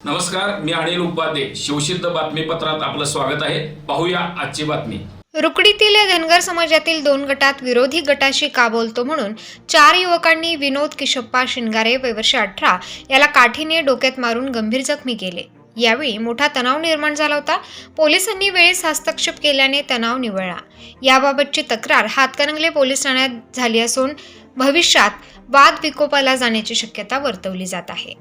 नमस्कार मी अनिल उपाध्ये. शिवसिद्ध बातमीपत्रात आपलं स्वागत आहे. पाहूया आजची बातमी. रुकडीतील धनगर समाजातील दोन गटात विरोधी गटाशी का बोलतो म्हणून चार युवकांनी विनोद किशप्पा शिंगारे वय वर्ष अठरा याला काठीने डोक्यात मारून गंभीर जखमी केले. यावेळी मोठा तणाव निर्माण झाला होता. पोलिसांनी वेळेस हस्तक्षेप केल्याने तणाव निवळला. याबाबतची तक्रार हातकणंगले पोलीस ठाण्यात झाली असून भविष्यात वाद विकोपाला जाण्याची शक्यता वर्तवली जात आहे.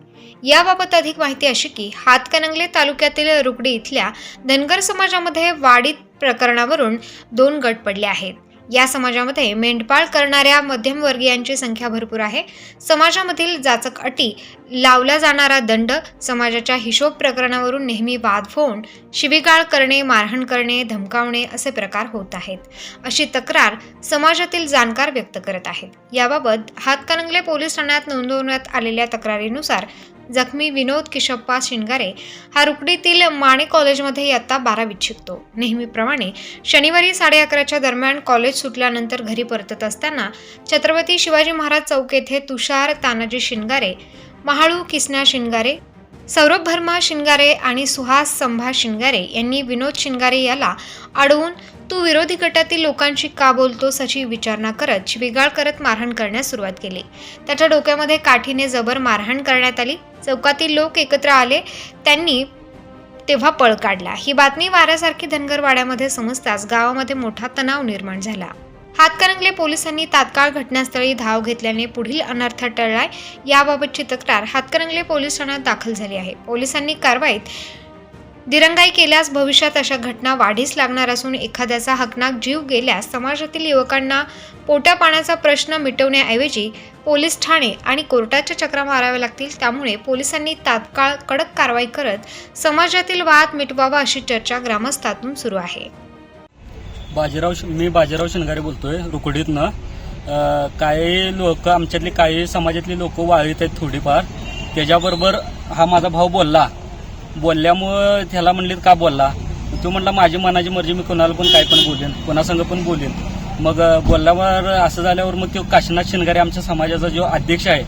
याबाबत अधिक माहिती अशी की हातकणंगले तालुक्यातील रुकडी इथल्या धनगर समाजामध्ये वाढीत प्रकरणावरून दोन गट पडले आहेत. या समाजामध्ये मेंढपाळ करणाऱ्या मध्यमवर्गीयांची संख्या भरपूर आहे. समाजामधील जाचक अटी लावला जाणारा दंड समाजाच्या हिशोब प्रकरणावरून नेहमी वाद होऊन शिवीगाळ करणे मारहाण करणे धमकावणे असे प्रकार होत आहेत. अशी तक्रार समाजातील जाणकार व्यक्त करत आहेत. याबाबत हातकणंगले पोलीस ठाण्यात नोंदवण्यात आलेल्या तक्रारीनुसार जखमी विनोद किशप्पा शिंगारे हा रुकडीतील माणे कॉलेजमध्ये इयत्ता बारावीत शिकतो. नेहमीप्रमाणे शनिवारी साडे अकराच्या दरम्यान कॉलेज सुटल्यानंतर घरी परतत असताना छत्रपती शिवाजी महाराज चौक येथे तुषार तानाजी शिंगारे महाळू किसना शिंगारे सौरभ भर्मा शिंगारे आणि सुहास संभा शिंगारे यांनी विनोद शिंगारे याला अडवून तू विरोधी गटातील लोकांशी का बोलतोस अशी विचारणा करत शिवीगाळ करत मारहाण करण्यास सुरुवात केली. त्याच्या डोक्यामध्ये काठीने जबर मारहाण करण्यात आली. चौकातील लोक एकत्र आले. त्यांनी तेव्हा पळ काढला. ही बातमी वाऱ्यासारखी धनगरवाड्यामध्ये समजताच गावामध्ये मोठा तणाव निर्माण झाला. हातकणंगले पोलिसांनी तात्काळ घटनास्थळी धाव घेतल्याने पुढील अनर्थ टळलाय याबाबतची तक्रार हातकणंगले पोलीस ठाण्यात दाखल झाली आहे. पोलिसांनी कारवाईत दिरंगाई केल्यास भविष्यात अशा घटना वाढीस लागणार असून एखाद्याचा हकनाक जीव गेल्यास समाजातील युवकांना पोट्या पाण्याचा प्रश्न मिटवण्याऐवजी पोलीस ठाणे आणि कोर्टाच्या चक्रा माराव्या लागतील. त्यामुळे पोलिसांनी तात्काळ कडक कारवाई करत समाजातील वाद मिटवावा अशी चर्चा ग्रामस्थातून सुरू आहे. बाजीराव श- मी बाजीराव शिंगारे बोलतोय रुकडीतनं. काही लोक आमच्यातले काही समाजातले लोक वाळीत आहेत थोडीफार. त्याच्याबरोबर हा माझा भाऊ बोलला. बोलल्यामुळं त्याला म्हणले का बोलला? तो म्हणला माझी मनाची मर्जी मी कोणाला पण काय पण बोलेन कोणासंग पण बोलेन. मग बोलल्यावर असं झाल्यावर मग तो काशीनाथ शिंगारे आमच्या समाजाचा जो अध्यक्ष आहे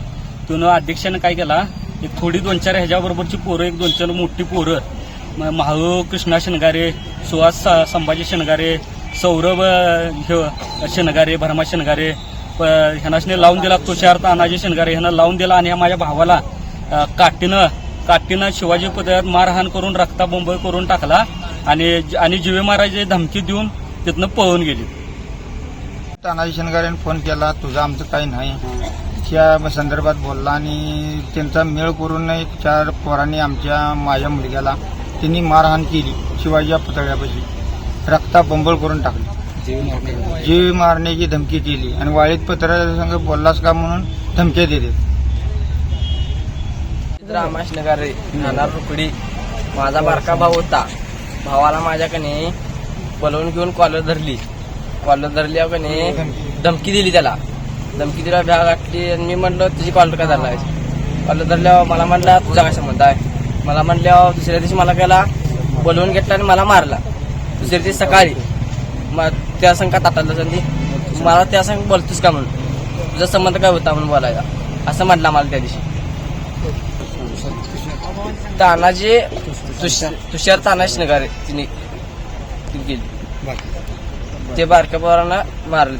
तो अध्यक्षाने काय केला? एक थोडी दोन चार ह्याच्याबरोबरची पोरं एक दोन चार मोठी पोरं. महाऊ कृष्णा शिंगारे सुहास संभाजी शिंगारे सौरभ हे शेणगारे भरमा शिंगारे प- ह्यानाशने लावून दिला तुषार तानाजी शेणगारे ह्यानं लावून दिला आणि ह्या माझ्या भावाला काठीनं काठीनं शिवाजी पुतळ्यात मारहाण करून रक्ताबोंब करून टाकला आणि आणि जिवे महाराज धमकी देऊन तिथनं पळून गेली. तानाजी शनगारेने फोन केला तुझं आमचं काही नाही. त्या संदर्भात बोलला आणि त्यांचा मेळ करून एक चार पोरांनी आमच्या माझ्या मुलग्याला त्यांनी मारहाण केली शिवाजी पुतळ्यापाशी. रक्ता बंबळ करून टाकली. जीव मारण्याची धमकी दिली आणि वाळीत पत्राच्या संग बोललास का म्हणून धमक्या दिली. रामाश नगर राहणार रुकडी. माझा बारका भाऊ होता. भावाला माझ्याकडे बोलवून घेऊन कॉलर धरली. कॉलर धरल्यावर कने धमकी दिली त्याला. धमकी दिला भ्या गाठली आणि मी म्हणलं तुझी कॉलर काय धरला कॉलर धरल्यावर मला म्हणला तुझा काय संबंध आहे? मला म्हणल्यावर दुसऱ्या दिवशी मला गेला बोलवून घेतला आणि मला मारला. दुसऱ्या दिवशी सकाळी. मग त्या संघ का ताटाला संधी मला त्या संघ बोलतोस का म्हणून? तुझा संबंध काय होता म्हणून बोलायला? असं म्हटलं मला त्या दिवशी. तानाजी तुष- तुषार तानाजी नगारे तिने केली ते बारक्या पोरांना मारले